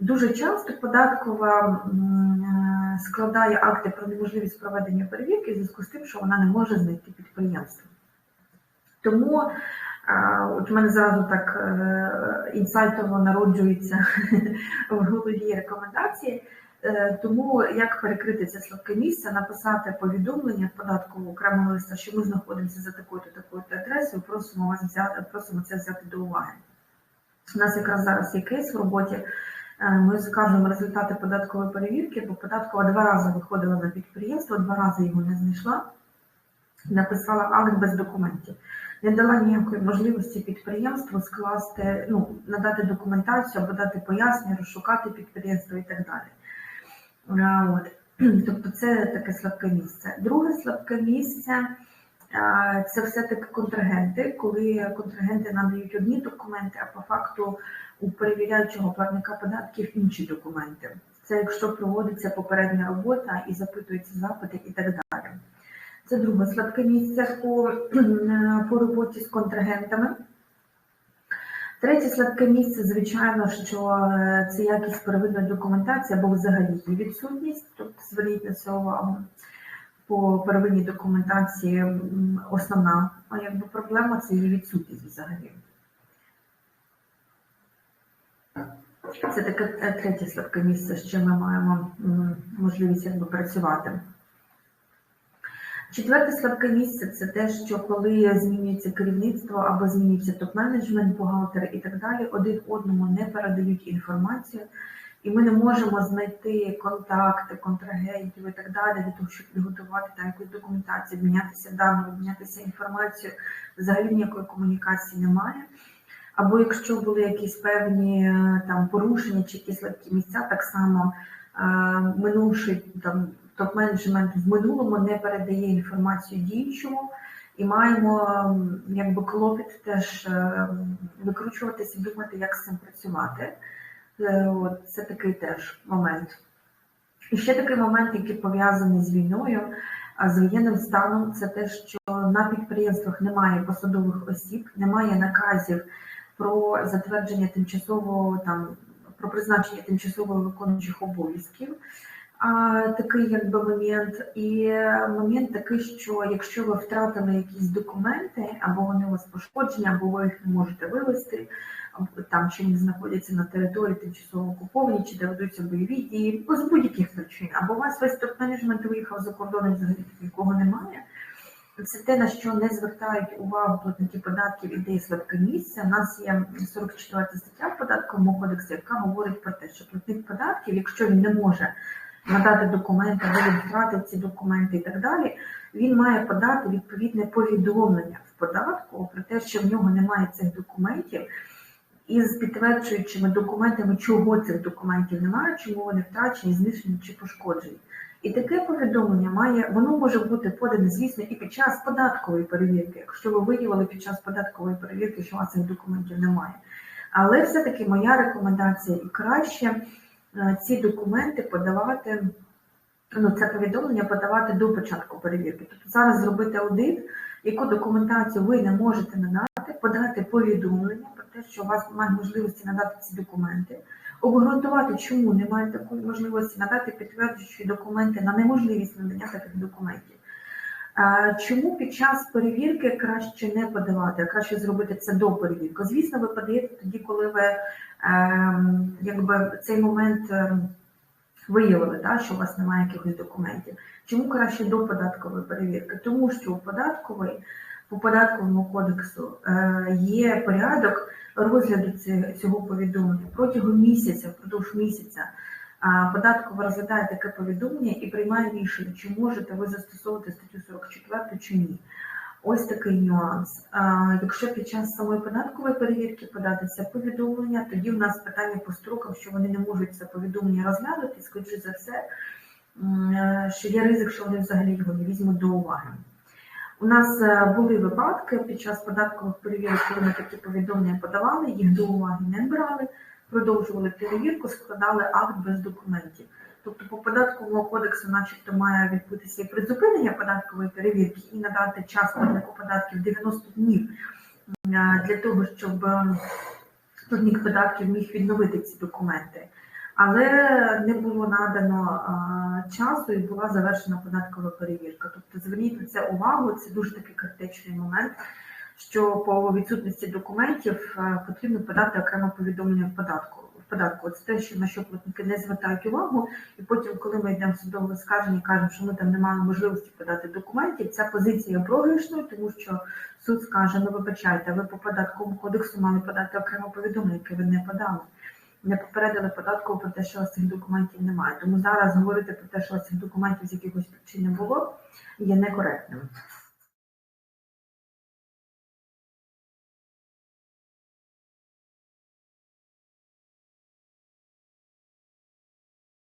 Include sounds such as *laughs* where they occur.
Дуже часто податкова е, складає акти про неможливість проведення перевірки в зв'язку з тим, що вона не може знайти підприємство. Тому е, от в мене зразу так е, інсайтово народжується *laughs* в голові рекомендації. Тому як перекрити це слабке місце, написати повідомлення в податкову окремого листа, що ми знаходимося за такою-то такою адресою, просимо вас взяти, просимо це взяти до уваги. У нас якраз зараз є кейс в роботі. Е, Ми скажемо результати податкової перевірки, бо податкова два рази виходила на підприємство, два рази його не знайшла, написала акт без документів. Не дала ніякої можливості підприємству скласти, ну, надати документацію або дати пояснення, розшукати підприємство і так далі. Е, От. *clears throat* Тобто це таке слабке місце. Друге слабке місце це все-таки контрагенти, коли контрагенти надають одні документи, а по факту у перевіряючого платника податків інші документи. Це якщо проводиться попередня робота і запитуються запити і так далі. Це друге слабке місце по, *clears throat* по роботі з контрагентами. Третє слабке місце, звичайно, що це якість первинної документації або взагалі її відсутність. Тобто зверніть на це увагу. По первинній документації основна якби, проблема це її відсутність взагалі. Це таке е, третє слабке місце, чим ми маємо можливість якби, працювати. Четверте слабке місце це те, що коли змінюється керівництво або змінюється топ-менеджмент, бухгалтери і так далі, один одному не передають інформацію, і ми не можемо знайти контакти, контрагентів і так далі для того, щоб підготувати там якусь документацію, обмінятися даними, обмінятися інформацією. Взагалі ніякої комунікації немає. Або якщо були якісь певні е, там порушення чи якісь слабкі місця, так само е, минувший там топ-менеджмент в минулому не передає інформацію діючому, і маємо якби клопіт теж е, викручуватися, думати, як з цим працювати. Е, От, це такий теж момент. І ще такий момент, який пов'язаний з війною, а з воєнним станом, це те, що на підприємствах немає посадових осіб, немає наказів про затвердження тимчасового там про призначення тимчасово виконуючих обов'язків. А, такий якби момент, і момент такий, що якщо ви втратили якісь документи, або вони у вас пошкоджені, або ви їх не можете вивезти, там чи вони знаходяться на території тимчасово окуповані, чи де ведуться бойові дії, з будь-яких причин, або у вас весь топ-менеджмент виїхав за кордон, взагалі нікого немає. Це те, на що не звертають увагу платники податків ідеї слабке місця. У нас є 44 стаття в податковому кодексі, яка говорить про те, що платник податків, якщо він не може надати документи, він ці документи і так далі, він має подати відповідне повідомлення в податку про те, що в нього немає цих документів, із підтверджуючими документами, чого цих документів немає, чому вони втрачені, знищені чи пошкоджені. І таке повідомлення має, воно може бути подане, звісно, і під час податкової перевірки, якщо ви виявили під час податкової перевірки, що у вас цих документів немає. Але все-таки моя рекомендація і краще ці документи подавати, ну це повідомлення подавати до початку перевірки. Тобто зараз зробити аудит, яку документацію ви не можете надати, подати повідомлення про те, що у вас немає можливості надати ці документи, обґрунтувати, чому немає такої можливості надати підтверджуючі документи на неможливість надання таких документів. Чому під час перевірки краще не подавати, а краще зробити це до перевірки? Звісно, ви подаєте тоді, коли ви ем, якби цей момент ем, виявили, та, що у вас немає якихось документів. Чому краще до податкової перевірки? Тому що у податкової по податковому кодексу е, є порядок розгляду цього повідомлення протягом місяця, впродовж місяця. Податкова розглядає таке повідомлення і приймає рішення, чи можете ви застосовувати статтю 44 чи ні. Ось такий нюанс. Якщо під час самої податкової перевірки подати це повідомлення, тоді в нас питання по строкам, що вони не можуть це повідомлення розглянути, скоріше за все, е, що є ризик, що вони взагалі його не візьмуть до уваги. У нас е, були випадки під час податкових перевірок, коли ми такі повідомлення подавали, їх до уваги не брали, продовжували перевірку, складали акт без документів. Тобто по податковому кодексу, начебто, має відбутися і призупинення податкової перевірки і надати час платнику податків 90 днів для того, щоб платник податків міг відновити ці документи. але не було надано а, часу і була завершена податкова перевірка. Тобто зверніть на це увагу, це дуже такий критичний момент. Що по відсутності документів е, потрібно подати окреме повідомлення в податку. В податку це те, що на що платники не звертають увагу, і потім, коли ми йдемо в судове скарження кажемо, що ми там не маємо можливості подати документів, ця позиція є програшною, тому що суд скаже: ну вибачайте, ви по податковому кодексу мали подати окреме повідомлення, яке ви не подали. Не попередили податку про те, що у вас цих документів немає. Тому зараз говорити про те, що у вас цих документів з якихось причин не було, є некоректним.